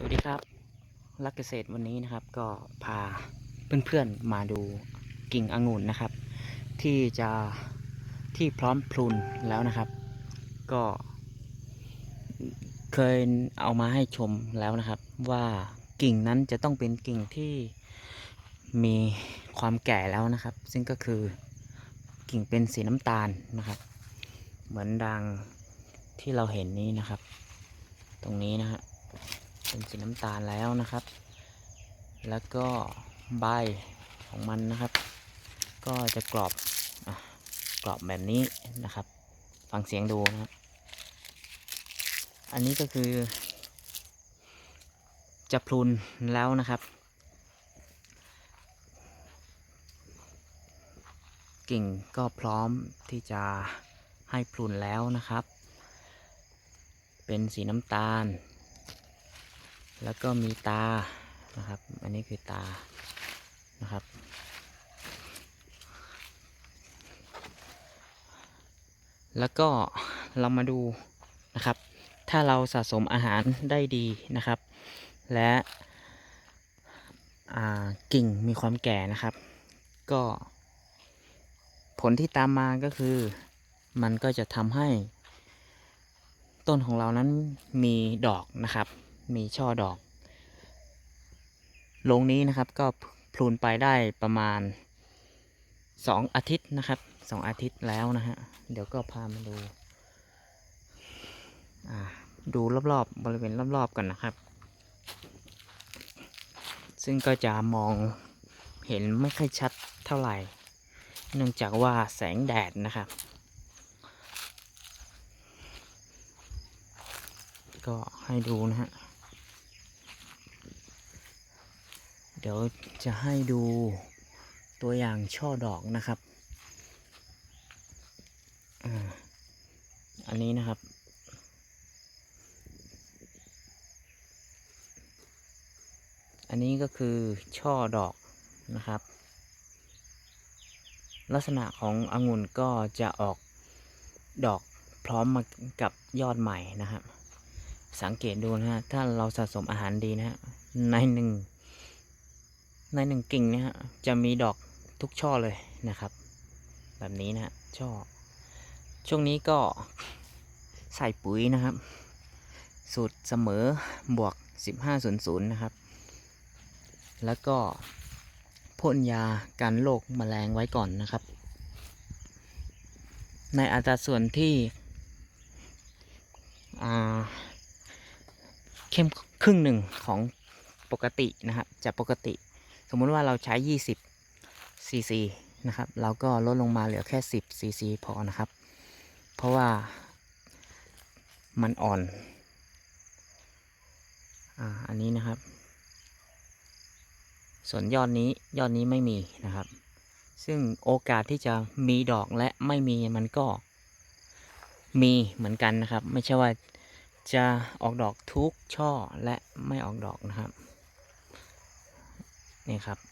สวัสดีครับ รักเกษตรวันนี้นะครับ ก็พาเพื่อนๆมาดูกิ่งองุ่นนะครับ ที่จะที่พร้อมพลุนแล้วนะครับ ก็เคยเอามาให้ชมแล้วนะครับ ว่ากิ่งนั้นจะต้องเป็นกิ่งที่มีความแก่แล้วนะครับ ซึ่งก็คือกิ่งเป็นสีน้ำตาลนะครับ เหมือนดังที่เราเห็นนี้นะครับ ตรงนี้นะฮะ เป็นสีน้ำตาลแล้วนะครับ แล้วก็ใบของมันนะครับ ก็จะกรอบอกรอบแบบนี้นะครับ ฟังเสียงดูนะครับ อันนี้ก็คือ จะพลุนแล้วนะครับ กิ่งก็พร้อมที่จะให้พลุนแล้วนะครับ เป็นสีน้ำตาล แล้วก็มีตานะครับ อันนี้คือตานะครับ แล้วก็เรามาดูนะครับ ถ้าเราสะสมอาหารได้ดีนะครับ และกิ่งมีความแก่นะครับ ก็ผลที่ตามมาก็คือมันก็จะทำให้ต้นของเรานั้นมีดอกนะครับ มีช่อดอกลงนี้นะครับก็พลูนไปได้ประมาณ 2 อาทิตย์นะครับ2อาทิตย์แล้วนะฮะเดี๋ยวก็พามาดูดูรอบๆบริเวณรอบๆกันนะครับ ซึ่งก็จะมองเห็นไม่ค่อยชัดเท่าไหร่ เนื่องจากว่าแสงแดดนะครับ ก็ให้ดูนะฮะ เดี๋ยวจะให้ดูตัวอย่างช่อดอกนะครับอาอันนี้นะครับ อันนี้ก็คือช่อดอกนะครับ ลักษณะขององุ่นก็จะออกดอกพร้อมมากับยอดใหม่นะครับ สังเกตดูนะฮะ ถ้าเราสะสมอาหารดีนะฮะ ในหนึ่ง ในหนึ่งกิ่งเนี่ยฮะจะมีดอกทุกช่อเลยนะครับ แบบนี้นะฮะช่อ ช่วงนี้ก็ใส่ปุ๋ยนะครับ สูตรเสมอบวก 1500 นะครับ แล้วก็พ่นยากันโรคแมลงไว้ก่อนนะครับ ในอัตราส่วนที่อ่าเข้มครึ่งหนึ่งของปกตินะครับจากปกติ สมมุติว่าเราใช้ 20ซีซีนะครับ เราก็ลดลงมาเหลือแค่ 10ซีซีพอนะครับ เพราะว่ามันอ่อนอ่าอันนี้นะครับ ส่วนยอดนี้ยอดนี้ไม่มีนะครับ ซึ่งโอกาสที่จะมีดอกและไม่มีมันก็มีเหมือนกันนะครับ ไม่ใช่ว่าจะออกดอกทุกช่อและไม่ออกดอกนะครับ นี่ครับ